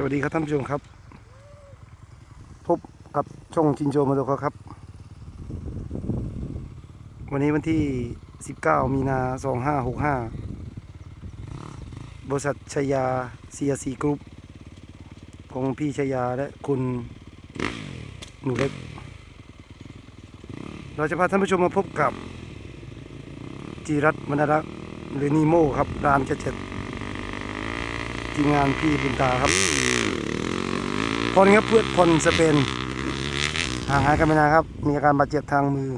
สวัสดีครับท่านผู้ชมครับ พบกับช่องจินโจมาโดโคครับ วันนี้วันที่ 19 มีนา 2565 บริษัทชยา CRC Group ของพี่ชยาและคุณหนูเล็ก เราจะพาท่านผู้ชมมาพบกับ จีรัตน์วรรณรักษ์หรือนีโมครับรามเจ็ด ทีมงานพี่บุญตาครับพอนี้ครับเพื่อนพลสเปนห่างหายกันไปนานครับ มีอาการบาดเจ็บทางมือ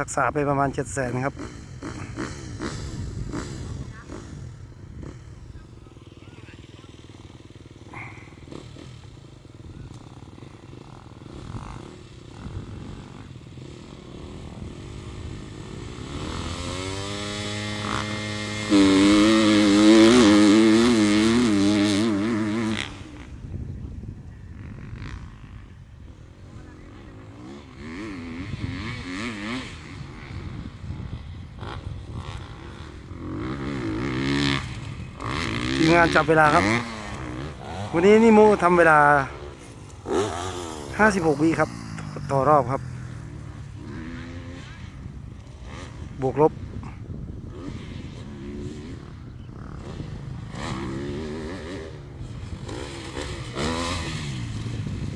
รักษาไปประมาณเจ็ดแสนครับ ทีมงานจับเวลาครับ วันนี้นิโมทำเวลา 56วิครับ ต่อรอบครับ บวกลบ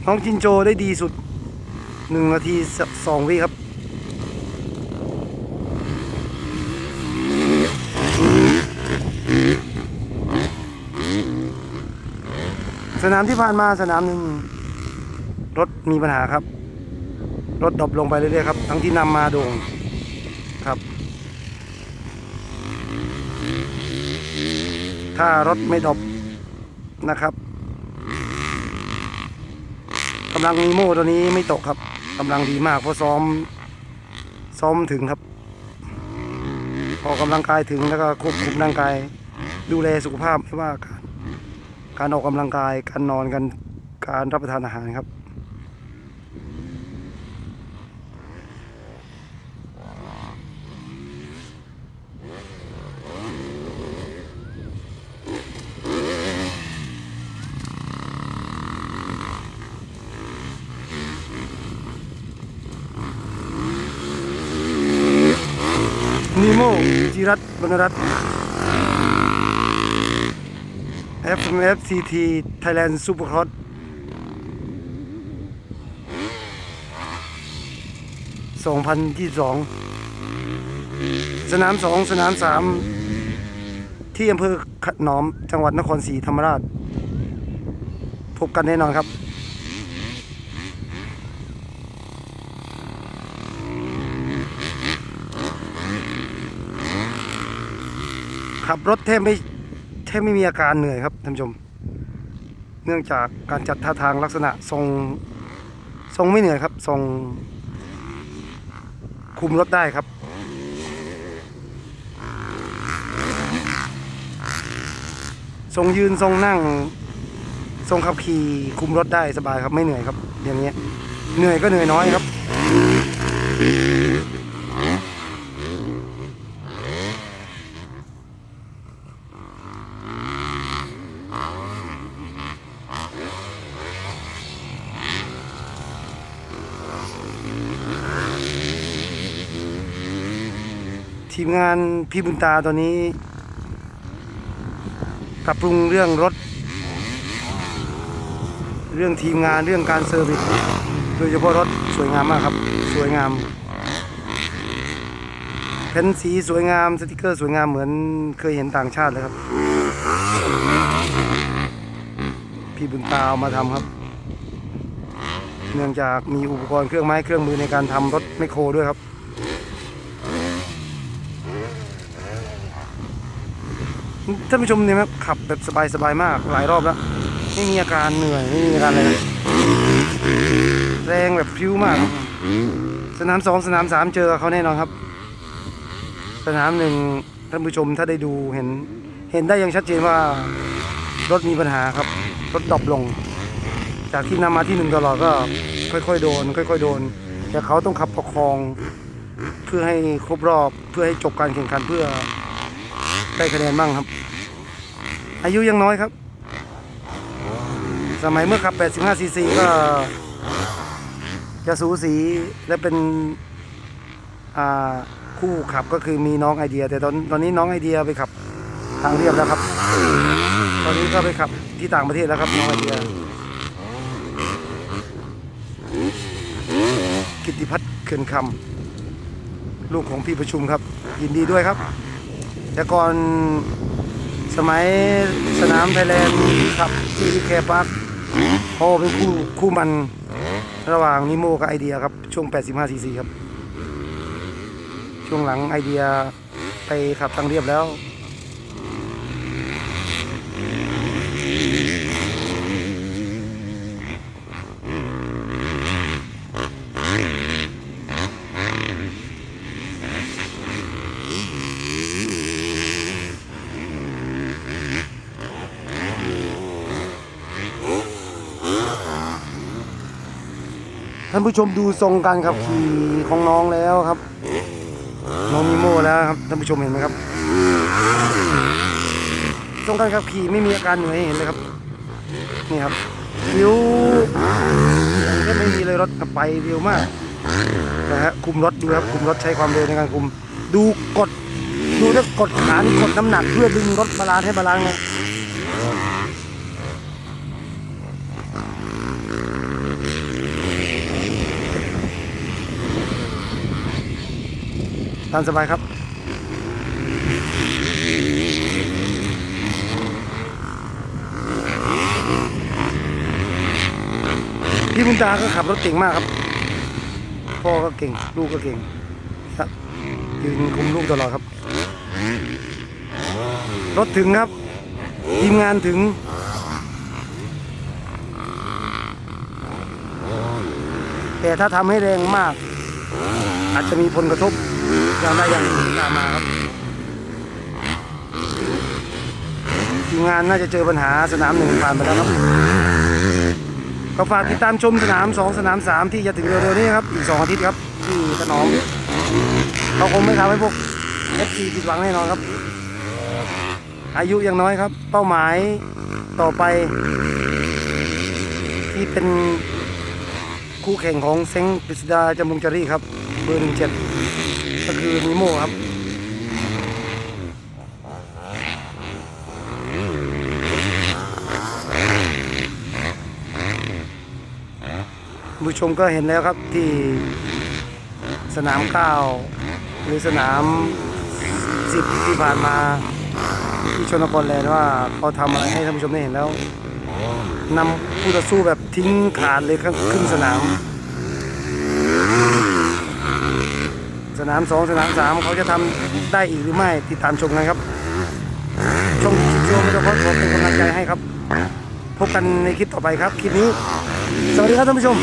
น้องจินโจได้ดีสุด 1 นาที 2 วิครับ สนามที่ผ่านมาสนามหนึ่งรถมีปัญหาครับ รถดรอปลงไปเรื่อยๆครับ ทั้งที่นำมาโด่งครับ ถ้ารถไม่ดรอปนะครับกำลังนีโม่ตัวนี้ไม่ตกครับกำลังดีมากเพราะซ้อม ซ้อมถึงครับออกกำลังกายถึงแล้วก็ควบคุมร่างกาย ดูแลสุขภาพไม่ว่า การออกกำลังกายการนอนกันการรับประทานอาหารครับนีโมจิรัตบรรณรัตน์ FMFCT Thailand Supercross 2022 สนาม2สนาม3ที่อำเภอขนอมจังหวัดนครศรีธรรมราช พบกันแน่นอนครับขับรถแทบไม่ แทบไม่มีอาการเหนื่อยครับท่านผู้ชม เนื่องจากการจัดท่าทางลักษณะทรงทรงไม่เหนื่อยครับทรง คุมรถได้ครับทรงยืนทรงนั่งทรงขับขี่คุมรถได้สบายครับไม่เหนื่อยครับ อย่างเงี้ยเหนื่อยก็เหนื่อยน้อยครับ ทีมงานพี่บุญตาตอนนี้ ปรับปรุงเรื่องรถ เรื่องทีมงานเรื่องการเซอร์วิสโดยเฉพาะรถสวยงามมากครับ สวยงามเพ้นสีสวยงามสติกเกอร์สวยงามเหมือนเคยเห็นต่างชาติเลยครับ พี่บุญตาเอามาทำครับ เนื่องจากมีอุปกรณ์เครื่องไม้เครื่องมือในการทำรถไมโครด้วยครับ ท่านผู้ชมเนี่ยครับขับแบบสบายๆมากหลายรอบแล้วไม่มีอาการเหนื่อยไม่มีอาการอะไรเลยแรงแบบพิ้วมากครับสนามสองสนามสามเจอเขาแน่นอนครับ สนามหนึ่งท่านผู้ชมถ้าได้ดูเห็นเห็นได้อย่างชัดเจนว่ารถมีปัญหาครับ รถดรอปลง จากที่นำมาที่หนึ่งตลอดก็ค่อยๆโดน ค่อยๆโดน แต่เขาต้องขับประคอง เพื่อให้ครบรอบเพื่อให้จบการแข่งขันเพื่อ ได้คะแนนบ้างครับ อายุยังน้อยครับ สมัยเมื่อขับ 85ซีซีก็ จะสูสีและเป็นคู่ขับก็คือมีน้องไอเดีย แต่ตอนตอนนี้น้องไอเดียไปขับทางเรียบแล้วครับ ตอนนี้ก็ไปขับที่ต่างประเทศแล้วครับน้องไอเดีย กิตติพัฒน์เขื่อนคำลูกของพี่ประชุมครับ ยินดีด้วยครับ แต่ก่อนสมัยสนามไทยแลนด์ครับที่แคปาร์คพ่อเป็นคู่คู่มันระหว่างนิโมกับไอเดียครับ ช่วง 85ซีซีครับ ช่วงหลังไอเดียไปขับทางเรียบแล้ว ท่านผู้ชมดูทรงการขับขี่ของน้องแล้วครับ น้องนิโมแล้วครับท่านผู้ชมเห็นไหมครับทรงการขับขี่ไม่มีอาการเหนื่อยเห็นเลยครับ นี่ครับวิวแค่ไม่มีเลยรถไปเร็วมากนะฮะคุมรถดูครับคุมรถใช้ความเร็วในการคุม ดูกดดูถ้ากดขานกดน้ำหนักเพื่อดึงรถบาลานให้บาลานซ์ ตามสบายครับพี่บุญตาก็ขับรถเก่งมากครับ พ่อก็เก่ง ลูกก็เก่งครับยืนคุมลูกตลอดครับ รถถึงครับทีมงานถึง แต่ถ้าทำให้แรงมาก อาจจะมีผลกระทบอย่างใดอย่างหนึ่งตามมาครับทีมงานน่าจะเจอปัญหาสนามหนึ่งผ่านไปแล้วครับก็ฝากติดตามชมสนามสองสนามสามที่จะถึงเร็วๆนี้ครับอีกสองอาทิตย์ครับที่ขนองเขาคงไม่ทำให้พวกเอฟซีผิดหวังแน่นอนครับ อายุยังน้อยครับ เป้าหมายต่อไป ที่เป็นคู่แข่งของเซ็งปริศดาจำมุงจารีครับ บอร์หนึ่งเจ็ดก็คือนิโมครับผู้ชมก็เห็นแล้วครับที่สนามเก้าหรือสนามสิบที่ผ่านมาที่ชนบทแลนด์ว่าเขาทำอะไรให้ท่านผู้ชมได้เห็นแล้วนำผู้ต่อสู้แบบทิ้งขาดเลยครับครึ่งสนาม สนามสองสนามสามเขาจะทำได้อีกหรือไม่ติดตามชมกันครับช่องช่วงไม่ต้องขอขอเป็นกำลังใจให้ครับ พบกันในคลิปต่อไปครับ คลิปนี้ สวัสดีครับท่านผู้ชม